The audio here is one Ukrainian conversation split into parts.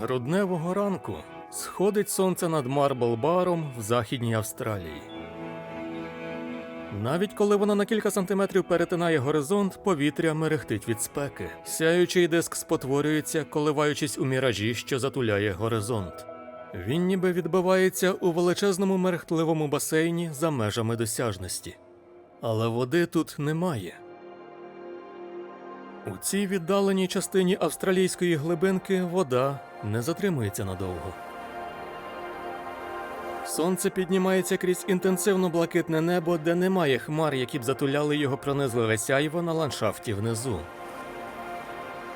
Грудневого ранку сходить сонце над Марбл-баром в Західній Австралії. Навіть коли воно на кілька сантиметрів перетинає горизонт, повітря мерехтить від спеки. Сяючий диск спотворюється, коливаючись у міражі, що затуляє горизонт. Він ніби відбивається у величезному мерехтливому басейні за межами досяжності. Але води тут немає. У цій віддаленій частині австралійської глибинки вода не затримується надовго. Сонце піднімається крізь інтенсивно блакитне небо, де немає хмар, які б затуляли його пронизливе сяйво на ландшафті внизу.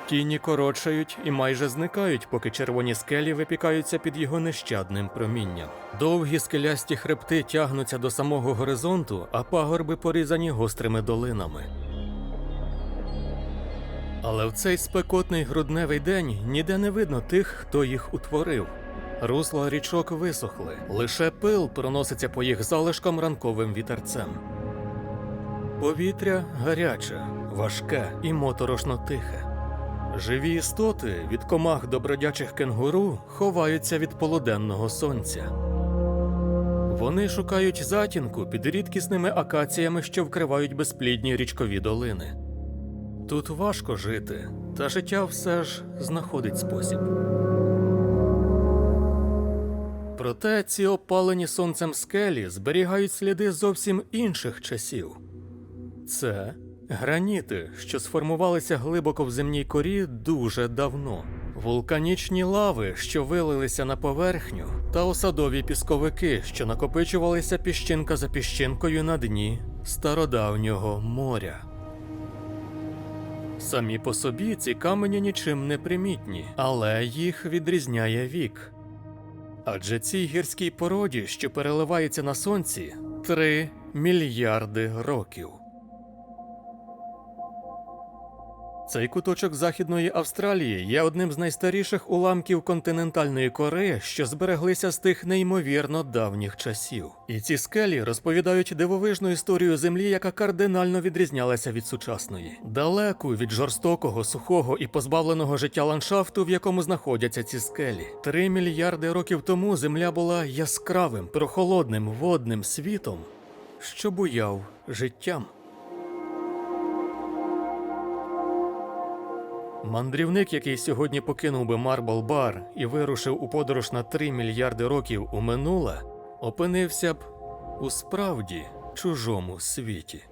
Тіні коротшають і майже зникають, поки червоні скелі випікаються під його нещадним промінням. Довгі скелясті хребти тягнуться до самого горизонту, а пагорби порізані гострими долинами. Але в цей спекотний грудневий день ніде не видно тих, хто їх утворив. Русла річок висохли, лише пил проноситься по їх залишкам ранковим вітерцем. Повітря гаряче, важке і моторошно тихе. Живі істоти від комах до бродячих кенгуру ховаються від полуденного сонця. Вони шукають затінку під рідкісними акаціями, що вкривають безплідні річкові долини. Тут важко жити, та життя все ж знаходить спосіб. Проте ці опалені сонцем скелі зберігають сліди зовсім інших часів. Це граніти, що сформувалися глибоко в земній корі дуже давно, вулканічні лави, що вилилися на поверхню, та осадові пісковики, що накопичувалися піщинка за піщинкою на дні стародавнього моря. Самі по собі ці камені нічим не примітні, але їх відрізняє вік. Адже цій гірській породі, що переливається на сонці, 3 мільярди років. Цей куточок Західної Австралії є одним з найстаріших уламків континентальної кори, що збереглися з тих неймовірно давніх часів. І ці скелі розповідають дивовижну історію землі, яка кардинально відрізнялася від сучасної, далеку від жорстокого, сухого і позбавленого життя ландшафту, в якому знаходяться ці скелі. Три мільярди років тому земля була яскравим, прохолодним водним світом, що буяв життям. Мандрівник, який сьогодні покинув би Марбл Бар і вирушив у подорож на 3 мільярди років у минуле, опинився б у справді чужому світі.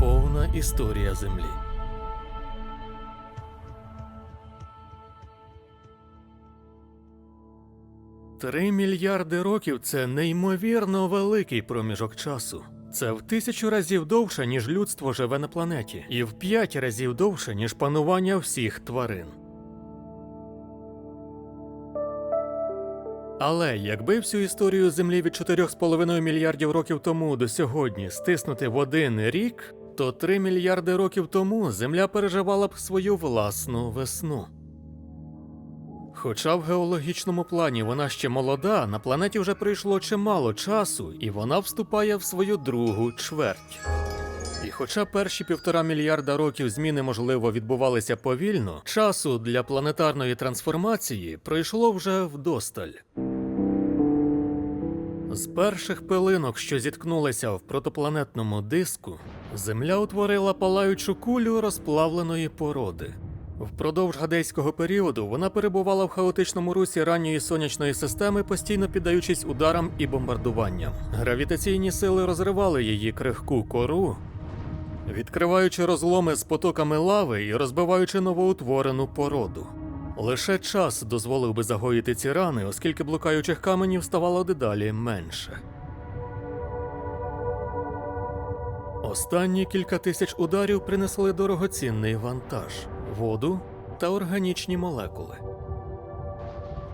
Повна історія Землі. Три мільярди років це неймовірно великий проміжок часу. Це в тисячу разів довше, ніж людство живе на планеті, і в п'ять разів довше, ніж панування всіх тварин. Але якби всю історію Землі від 4,5 мільярдів років тому до сьогодні стиснути в один рік, то 3 мільярди років тому Земля переживала б свою власну весну. Хоча в геологічному плані вона ще молода, на планеті вже пройшло чимало часу, і вона вступає в свою другу чверть. І хоча перші півтора мільярда років зміни, можливо, відбувалися повільно, часу для планетарної трансформації пройшло вже вдосталь. З перших пилинок, що зіткнулися в протопланетному диску, Земля утворила палаючу кулю розплавленої породи. Впродовж гадейського періоду вона перебувала в хаотичному русі ранньої сонячної системи, постійно піддаючись ударам і бомбардуванням. Гравітаційні сили розривали її крихку кору, відкриваючи розломи з потоками лави і розбиваючи новоутворену породу. Лише час дозволив би загоїти ці рани, оскільки блукаючих каменів ставало дедалі менше. Останні кілька тисяч ударів принесли дорогоцінний вантаж воду та органічні молекули.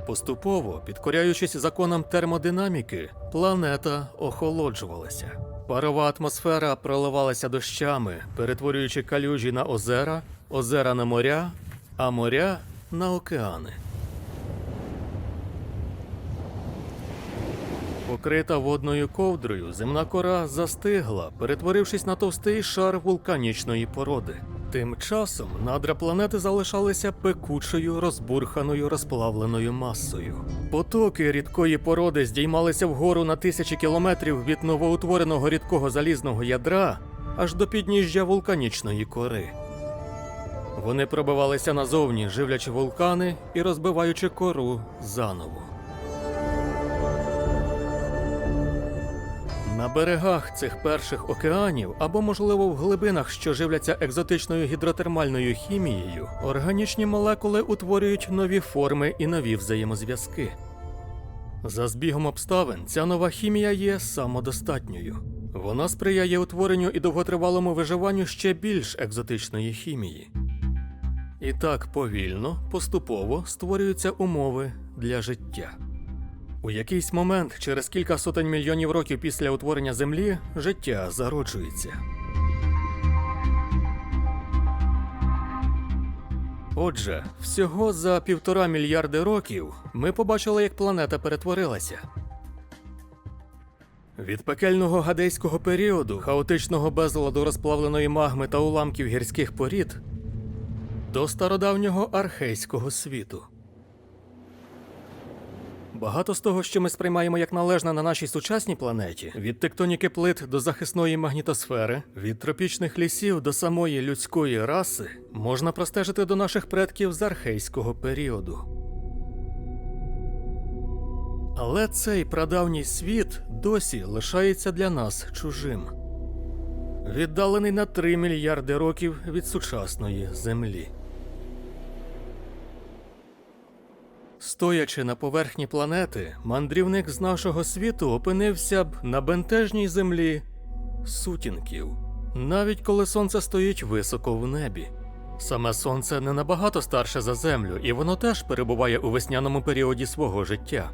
Поступово, підкоряючись законам термодинаміки, планета охолоджувалася. Парова атмосфера проливалася дощами, перетворюючи калюжі на озера, озера на моря, а моря на океани. Покрита водною ковдрою, земна кора застигла, перетворившись на товстий шар вулканічної породи. Тим часом надра планети залишалися пекучою, розбурханою, розплавленою масою. Потоки рідкої породи здіймалися вгору на тисячі кілометрів від новоутвореного рідкого залізного ядра аж до підніжжя вулканічної кори. Вони пробивалися назовні, живлячи вулкани і розбиваючи кору заново. На берегах цих перших океанів, або, можливо, в глибинах, що живляться екзотичною гідротермальною хімією, органічні молекули утворюють нові форми і нові взаємозв'язки. За збігом обставин, ця нова хімія є самодостатньою. Вона сприяє утворенню і довготривалому виживанню ще більш екзотичної хімії. І так повільно, поступово створюються умови для життя. У якийсь момент, через кілька сотень мільйонів років після утворення Землі, життя зароджується. Отже, всього за півтора мільярди років ми побачили, як планета перетворилася. Від пекельного гадейського періоду, хаотичного безладу розплавленої магми та уламків гірських порід до стародавнього архейського світу. Багато з того, що ми сприймаємо як належне на нашій сучасній планеті, від тектоніки плит до захисної магнітосфери, від тропічних лісів до самої людської раси, можна простежити до наших предків з архейського періоду. Але цей прадавній світ досі лишається для нас чужим, віддалений на 3 мільярди років від сучасної Землі. Стоячи на поверхні планети, мандрівник з нашого світу опинився б на бентежній землі сутінків, навіть коли сонце стоїть високо в небі. Саме сонце не набагато старше за землю, і воно теж перебуває у весняному періоді свого життя.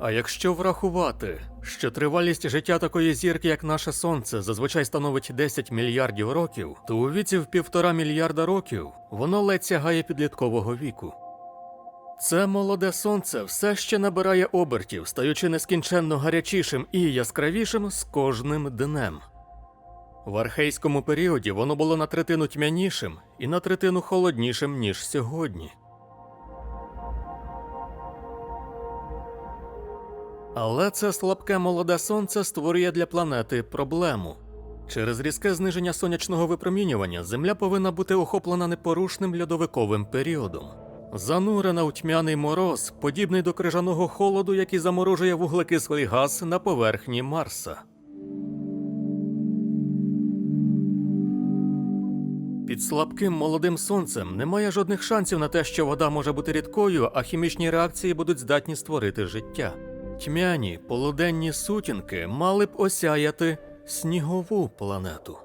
А якщо врахувати, що тривалість життя такої зірки, як наше сонце, зазвичай становить 10 мільярдів років, то у віці в півтора мільярда років воно ледь сягає підліткового віку. Це молоде сонце все ще набирає обертів, стаючи нескінченно гарячішим і яскравішим з кожним днем. В архейському періоді воно було на третину тьмянішим і на третину холоднішим, ніж сьогодні. Але це слабке молоде сонце створює для планети проблему. Через різке зниження сонячного випромінювання Земля повинна бути охоплена непорушним льодовиковим періодом. Занурена у тьмяний мороз, подібний до крижаного холоду, який заморожує вуглекислий газ на поверхні Марса. Під слабким молодим сонцем немає жодних шансів на те, що вода може бути рідкою, а хімічні реакції будуть здатні створити життя. Тьмяні полуденні сутінки мали б осяяти снігову планету,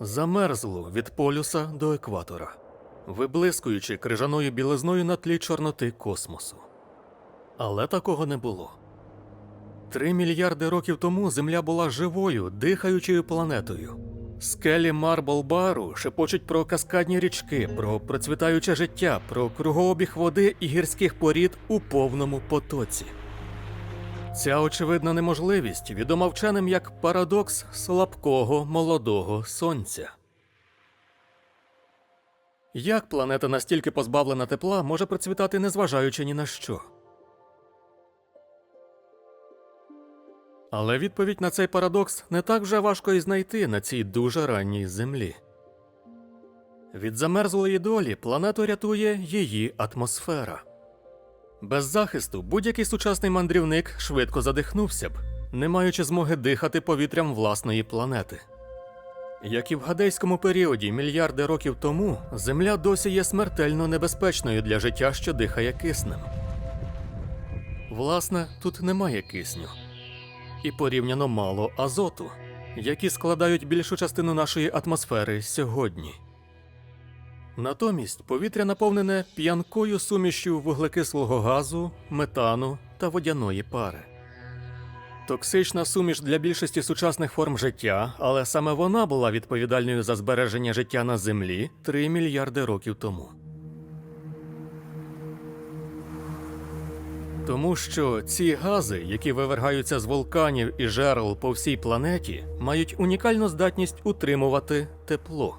замерзлу від полюса до екватора виблискуючи крижаною білизною на тлі чорноти космосу. Але такого не було. Три мільярди років тому Земля була живою, дихаючою планетою. Скелі Марбл-Бару шепочуть про каскадні річки, про процвітаюче життя, про кругообіг води і гірських порід у повному потоці. Ця очевидна неможливість відома вченим як парадокс слабкого молодого сонця. Як планета настільки позбавлена тепла може процвітати, незважаючи ні на що? Але відповідь на цей парадокс не так вже важко і знайти на цій дуже ранній землі. Від замерзлої долі планету рятує її атмосфера. Без захисту будь-який сучасний мандрівник швидко задихнувся б, не маючи змоги дихати повітрям власної планети. Як і в гадейському періоді мільярди років тому, Земля досі є смертельно небезпечною для життя, що дихає киснем. Власне, тут немає кисню і порівняно мало азоту, які складають більшу частину нашої атмосфери сьогодні. Натомість повітря наповнене п'янкою сумішю вуглекислого газу, метану та водяної пари. Токсична суміш для більшості сучасних форм життя, але саме вона була відповідальною за збереження життя на Землі 3 мільярди років тому. Тому що ці гази, які вивергаються з вулканів і жерел по всій планеті, мають унікальну здатність утримувати тепло.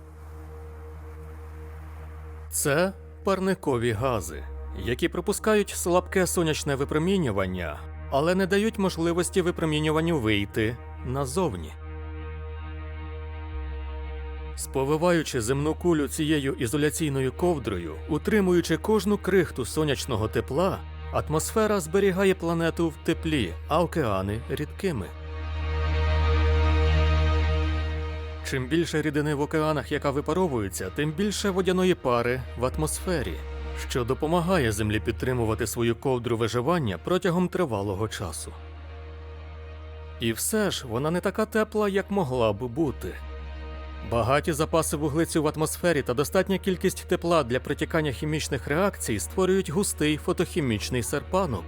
Це парникові гази, які пропускають слабке сонячне випромінювання, але не дають можливості випромінюванню вийти назовні. Сповиваючи земну кулю цією ізоляційною ковдрою, утримуючи кожну крихту сонячного тепла, атмосфера зберігає планету в теплі, а океани рідкими. Чим більше рідини в океанах, яка випаровується, тим більше водяної пари в атмосфері, що допомагає Землі підтримувати свою ковдру виживання протягом тривалого часу. І все ж вона не така тепла, як могла б бути. Багаті запаси вуглецю в атмосфері та достатня кількість тепла для протікання хімічних реакцій створюють густий фотохімічний серпанок,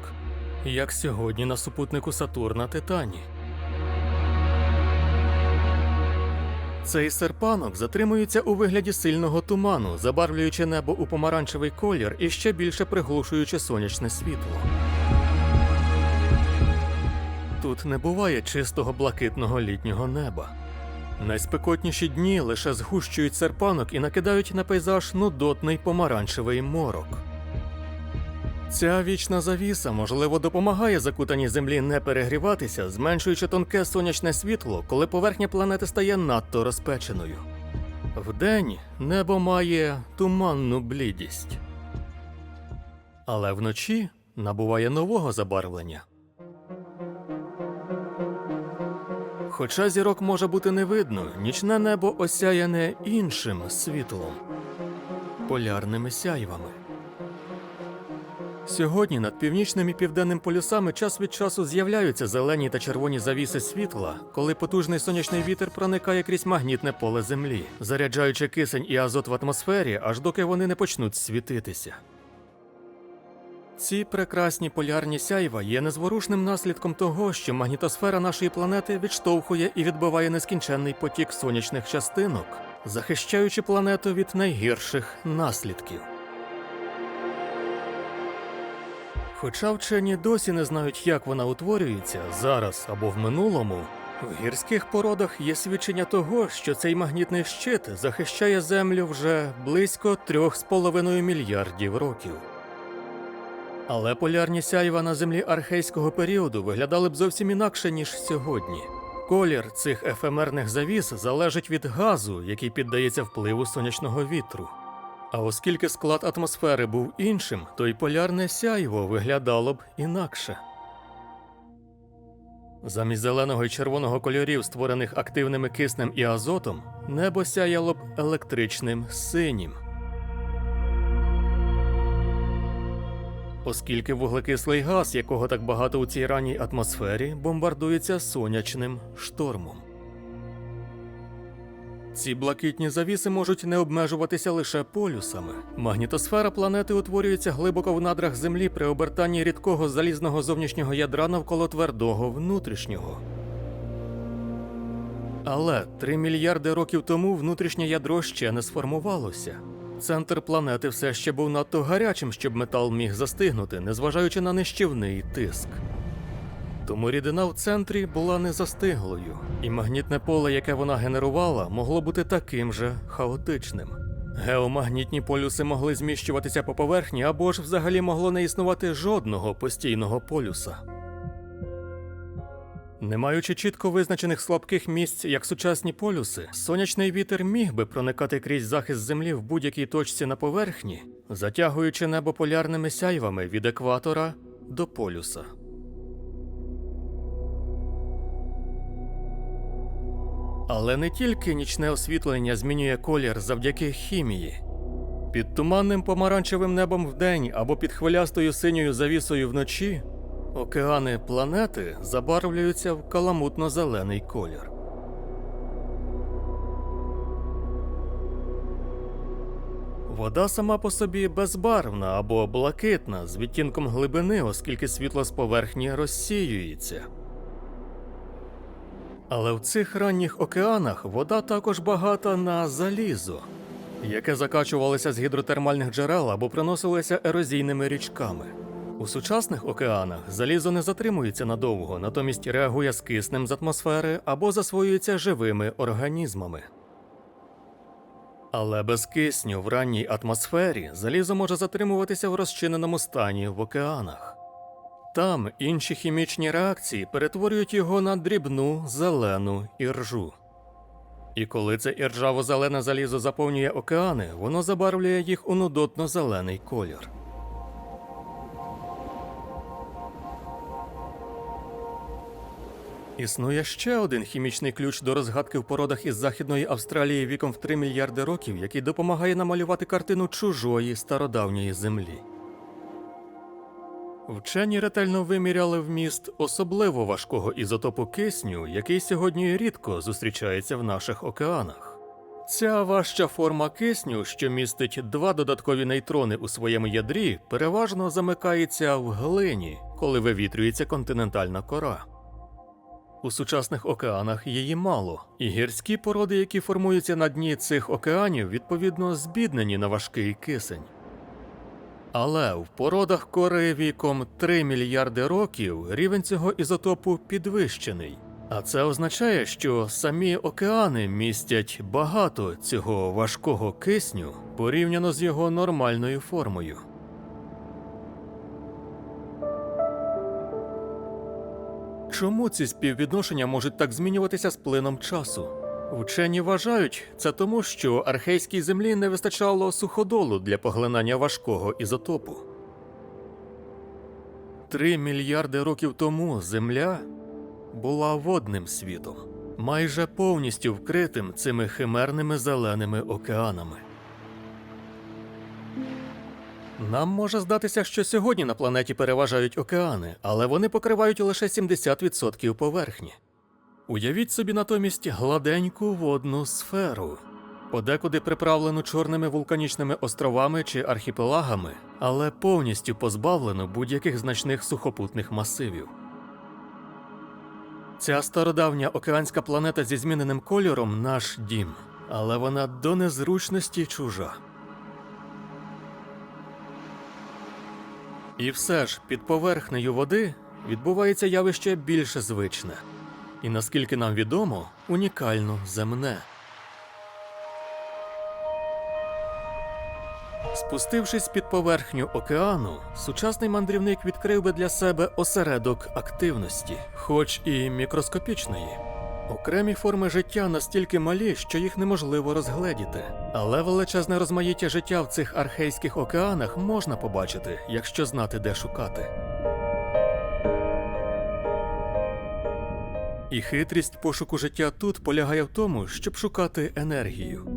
як сьогодні на супутнику Сатурна Титані. Цей серпанок затримується у вигляді сильного туману, забарвлюючи небо у помаранчевий колір і ще більше приглушуючи сонячне світло. Тут не буває чистого блакитного літнього неба. Найспекотніші дні лише згущують серпанок і накидають на пейзаж нудотний помаранчевий морок. Ця вічна завіса, можливо, допомагає закутаній землі не перегріватися, зменшуючи тонке сонячне світло, коли поверхня планети стає надто розпеченою. Вдень небо має туманну блідість, але вночі набуває нового забарвлення. Хоча зірок може бути не видно, нічне небо осяяне іншим світлом полярними сяйвами. Сьогодні над північним і південним полюсами час від часу з'являються зелені та червоні завіси світла, коли потужний сонячний вітер проникає крізь магнітне поле Землі, заряджаючи кисень і азот в атмосфері, аж доки вони не почнуть світитися. Ці прекрасні полярні сяйва є незворушним наслідком того, що магнітосфера нашої планети відштовхує і відбиває нескінченний потік сонячних частинок, захищаючи планету від найгірших наслідків. Хоча вчені досі не знають, як вона утворюється зараз або в минулому, в гірських породах є свідчення того, що цей магнітний щит захищає Землю вже близько 3,5 мільярдів років. Але полярні сяйва на землі архейського періоду виглядали б зовсім інакше, ніж сьогодні. Колір цих ефемерних завіс залежить від газу, який піддається впливу сонячного вітру. А оскільки склад атмосфери був іншим, то й полярне сяйво виглядало б інакше. Замість зеленого і червоного кольорів, створених активними киснем і азотом, небо сяяло б електричним синім. Оскільки вуглекислий газ, якого так багато у цій ранній атмосфері, бомбардується сонячним штормом. Ці блакитні завіси можуть не обмежуватися лише полюсами. Магнітосфера планети утворюється глибоко в надрах Землі при обертанні рідкого залізного зовнішнього ядра навколо твердого внутрішнього. Але 3 мільярди років тому внутрішнє ядро ще не сформувалося. Центр планети все ще був надто гарячим, щоб метал міг застигнути, незважаючи на нищівний тиск. Тому рідина в центрі була не застиглою, і магнітне поле, яке вона генерувала, могло бути таким же хаотичним. Геомагнітні полюси могли зміщуватися по поверхні або ж взагалі могло не існувати жодного постійного полюса. Не маючи чітко визначених слабких місць, як сучасні полюси, сонячний вітер міг би проникати крізь захист землі в будь-якій точці на поверхні, затягуючи небо полярними сяйвами від екватора до полюса. Але не тільки нічне освітлення змінює колір завдяки хімії. Під туманним помаранчевим небом вдень або під хвилястою синьою завісою вночі океани планети забарвлюються в каламутно-зелений колір. Вода сама по собі безбарвна або блакитна з відтінком глибини, оскільки світло з поверхні розсіюється. Але в цих ранніх океанах вода також багата на залізо, яке закачувалося з гідротермальних джерел або приносилося ерозійними річками. У сучасних океанах залізо не затримується надовго, натомість реагує з киснем з атмосфери або засвоюється живими організмами. Але без кисню в ранній атмосфері залізо може затримуватися в розчиненому стані в океанах. Там інші хімічні реакції перетворюють його на дрібну зелену іржу. І коли це іржаво-зелене залізо заповнює океани, воно забарвлює їх у нудотно-зелений колір. Існує ще один хімічний ключ до розгадки в породах із Західної Австралії віком в 3 мільярди років, який допомагає намалювати картину чужої стародавньої землі. Вчені ретельно виміряли вміст особливо важкого ізотопу кисню, який сьогодні рідко зустрічається в наших океанах. Ця важча форма кисню, що містить два додаткові нейтрони у своєму ядрі, переважно замикається в глині, коли вивітрюється континентальна кора. У сучасних океанах її мало, і гірські породи, які формуються на дні цих океанів, відповідно збіднені на важкий кисень. Але в породах кори віком 3 мільярди років рівень цього ізотопу підвищений. А це означає, що самі океани містять багато цього важкого кисню порівняно з його нормальною формою. Чому ці співвідношення можуть так змінюватися з плином часу? Вчені вважають це тому, що архейській землі не вистачало суходолу для поглинання важкого ізотопу. Три мільярди років тому Земля була водним світом, майже повністю вкритим цими химерними зеленими океанами. Нам може здатися, що сьогодні на планеті переважають океани, але вони покривають лише 70% поверхні. Уявіть собі натомість гладеньку водну сферу, подекуди приправлену чорними вулканічними островами чи архіпелагами, але повністю позбавлену будь-яких значних сухопутних масивів. Ця стародавня океанська планета зі зміненим кольором наш дім, але вона до незручності чужа. І все ж під поверхнею води відбувається явище більш звичне, і наскільки нам відомо, унікально земне. Спустившись під поверхню океану, сучасний мандрівник відкрив би для себе осередок активності, хоч і мікроскопічної. Окремі форми життя настільки малі, що їх неможливо розгледіти. Але величезне розмаїття життя в цих архейських океанах можна побачити, якщо знати, де шукати. І хитрість пошуку життя тут полягає в тому, щоб шукати енергію.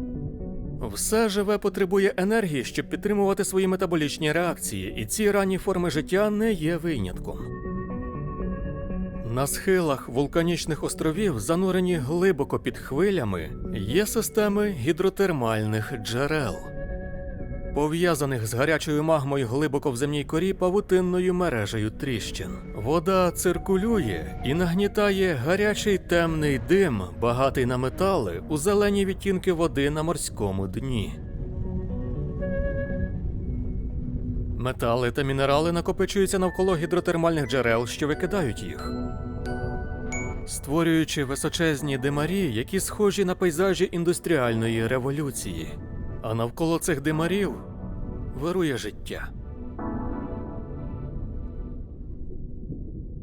Все живе потребує енергії, щоб підтримувати свої метаболічні реакції, і ці ранні форми життя не є винятком. На схилах вулканічних островів, занурені глибоко під хвилями, є системи гідротермальних джерел, пов'язаних з гарячою магмою глибоко в земній корі павутинною мережею тріщин. Вода циркулює і нагнітає гарячий темний дим, багатий на метали, у зелені відтінки води на морському дні. Метали та мінерали накопичуються навколо гідротермальних джерел, що викидають їх створюючи височезні димарі, які схожі на пейзажі індустріальної революції. А навколо цих димарів вирує життя.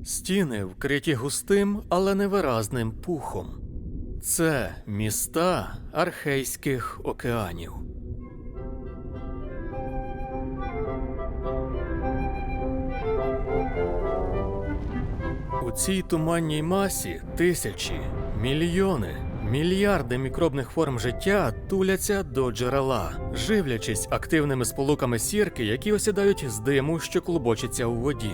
Стіни вкриті густим, але невиразним пухом. Це міста архейських океанів. У цій туманній масі тисячі, мільйони, мільярди мікробних форм життя туляться до джерела, живлячись активними сполуками сірки, які осідають з диму, що клубочиться у воді.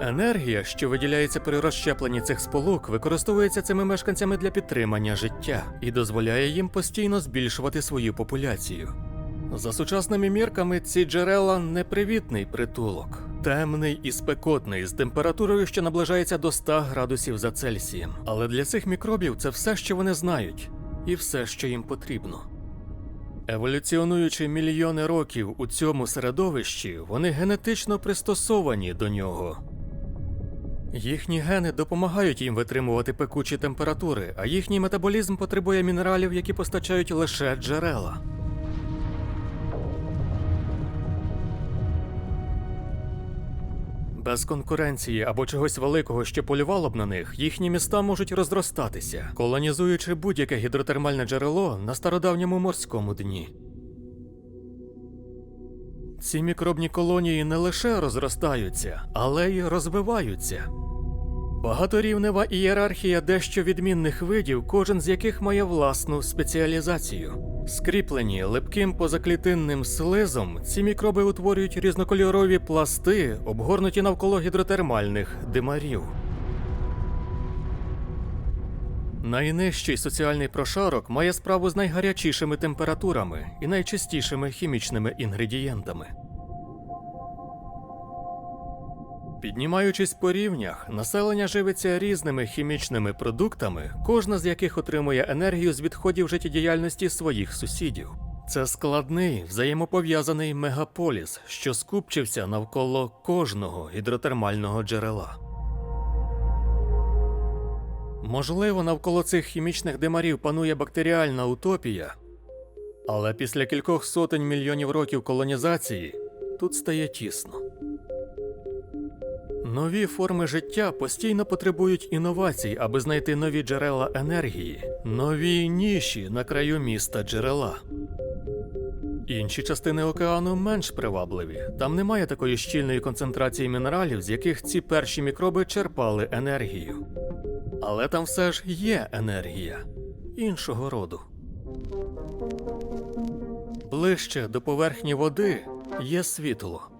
Енергія, що виділяється при розщепленні цих сполук, використовується цими мешканцями для підтримання життя і дозволяє їм постійно збільшувати свою популяцію. За сучасними мірками, ці джерела непривітний притулок, темний і спекотний, з температурою, що наближається до 100 градусів за Цельсієм. Але для цих мікробів це все, що вони знають, і все, що їм потрібно. Еволюціонуючи мільйони років у цьому середовищі, вони генетично пристосовані до нього. Їхні гени допомагають їм витримувати пекучі температури, а їхній метаболізм потребує мінералів, які постачають лише джерела. Без конкуренції або чогось великого, що полювало б на них, їхні міста можуть розростатися, колонізуючи будь-яке гідротермальне джерело на стародавньому морському дні. Ці мікробні колонії не лише розростаються, але й розвиваються. Багаторівнева ієрархія дещо відмінних видів, кожен з яких має власну спеціалізацію. Скріплені липким позаклітинним слизом, ці мікроби утворюють різнокольорові пласти, обгорнуті навколо гідротермальних димарів. Найнижчий соціальний прошарок має справу з найгарячішими температурами і найчастішими хімічними інгредієнтами. Піднімаючись по рівнях, населення живиться різними хімічними продуктами, кожна з яких отримує енергію з відходів життєдіяльності своїх сусідів. Це складний взаємопов'язаний мегаполіс, що скупчився навколо кожного гідротермального джерела. Можливо, навколо цих хімічних димарів панує бактеріальна утопія, але після кількох сотень мільйонів років колонізації тут стає тісно. Нові форми життя постійно потребують інновацій, аби знайти нові джерела енергії, нові ніші на краю міста джерела. Інші частини океану менш привабливі. Там немає такої щільної концентрації мінералів, з яких ці перші мікроби черпали енергію. Але там все ж є енергія іншого роду. Ближче до поверхні води є світло.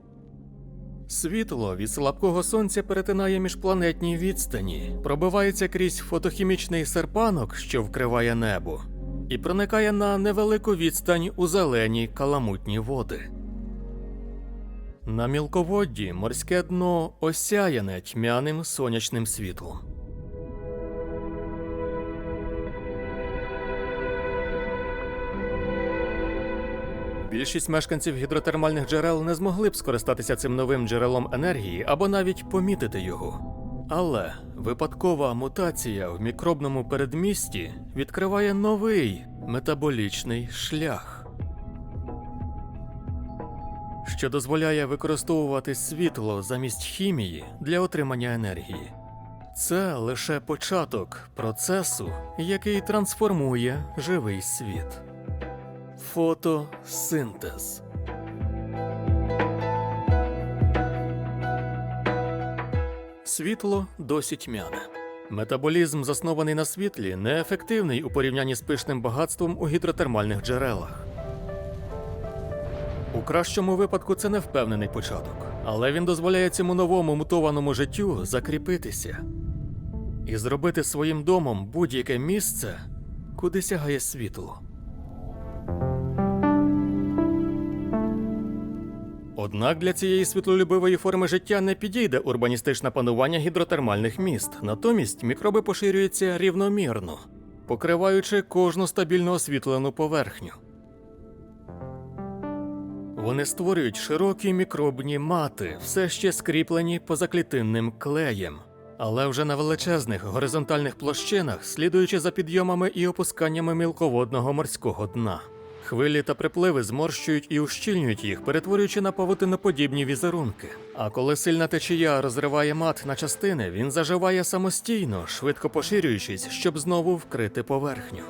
Світло від слабкого сонця перетинає міжпланетні відстані, пробивається крізь фотохімічний серпанок, що вкриває небо, і проникає на невелику відстань у зелені каламутні води. На мілководді морське дно осяяне тьмяним сонячним світлом. Більшість мешканців гідротермальних джерел не змогли б скористатися цим новим джерелом енергії або навіть помітити його. Але випадкова мутація в мікробному передмісті відкриває новий метаболічний шлях, що дозволяє використовувати світло замість хімії для отримання енергії. Це лише початок процесу, який трансформує живий світ. Фотосинтез. Світло досі тьмяне. Метаболізм, заснований на світлі, неефективний у порівнянні з пишним багатством у гідротермальних джерелах. У кращому випадку це невпевнений початок, але він дозволяє цьому новому мутованому життю закріпитися і зробити своїм домом будь-яке місце, куди сягає світло. Однак для цієї світлолюбивої форми життя не підійде урбаністичне панування гідротермальних міст. Натомість мікроби поширюються рівномірно, покриваючи кожну стабільно освітлену поверхню. Вони створюють широкі мікробні мати, все ще скріплені позаклітинним клеєм, але вже на величезних горизонтальних площинах, слідуючи за підйомами і опусканнями мілководного морського дна. Хвилі та припливи зморщують і ущільнюють їх, перетворюючи на павутиноподібні візерунки. А коли сильна течія розриває мат на частини, він заживає самостійно, швидко поширюючись, щоб знову вкрити поверхню.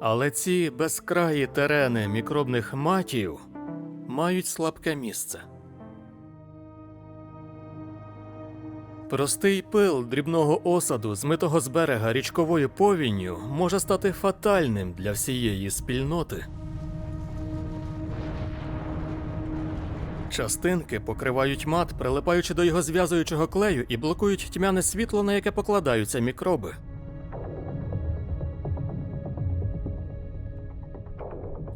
Але ці безкраї терени мікробних матів мають слабке місце. Простий пил дрібного осаду, змитого з берега річковою повінню, може стати фатальним для всієї спільноти. Частинки покривають мат, прилипаючи до його зв'язуючого клею і блокують тьмяне світло, на яке покладаються мікроби.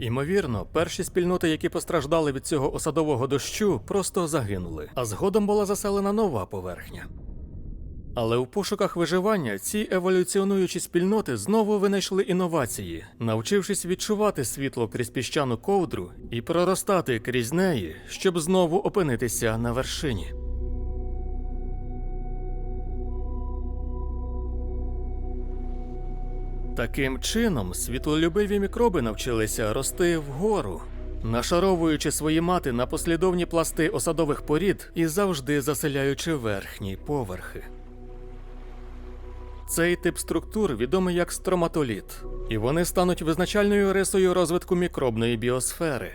Імовірно, перші спільноти, які постраждали від цього осадового дощу, просто загинули, а згодом була заселена нова поверхня. Але у пошуках виживання ці еволюціонуючі спільноти знову винайшли інновації, навчившись відчувати світло крізь піщану ковдру і проростати крізь неї, щоб знову опинитися на вершині. Таким чином, світлолюбиві мікроби навчилися рости вгору, нашаровуючи свої мати на послідовні пласти осадових порід і завжди заселяючи верхні поверхи. Цей тип структур відомий як строматоліт, і вони стануть визначальною рисою розвитку мікробної біосфери.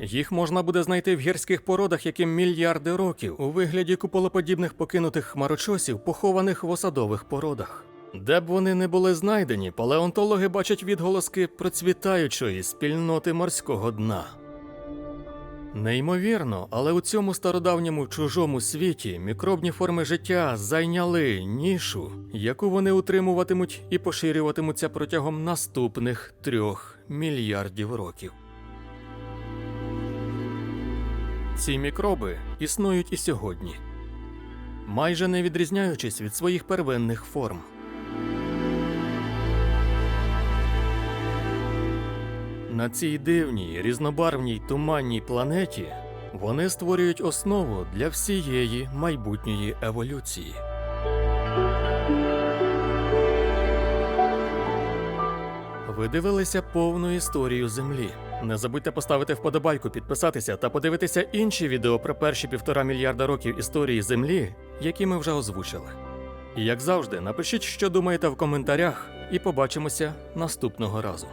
Їх можна буде знайти в гірських породах, яким мільярди років, у вигляді куполоподібних покинутих хмарочосів, похованих в осадових породах. Де б вони не були знайдені, палеонтологи бачать відголоски процвітаючої спільноти морського дна. Неймовірно, але у цьому стародавньому чужому світі мікробні форми життя зайняли нішу, яку вони утримуватимуть і поширюватимуться протягом наступних трьох мільярдів років. Ці мікроби існують і сьогодні, майже не відрізняючись від своїх первинних форм. На цій дивній, різнобарвній туманній планеті вони створюють основу для всієї майбутньої еволюції. Ви дивилися повну історію Землі. Не забудьте поставити вподобайку, підписатися та подивитися інші відео про перші півтора мільярда років історії Землі, які ми вже озвучили. І як завжди, напишіть, що думаєте в коментарях, і побачимося наступного разу.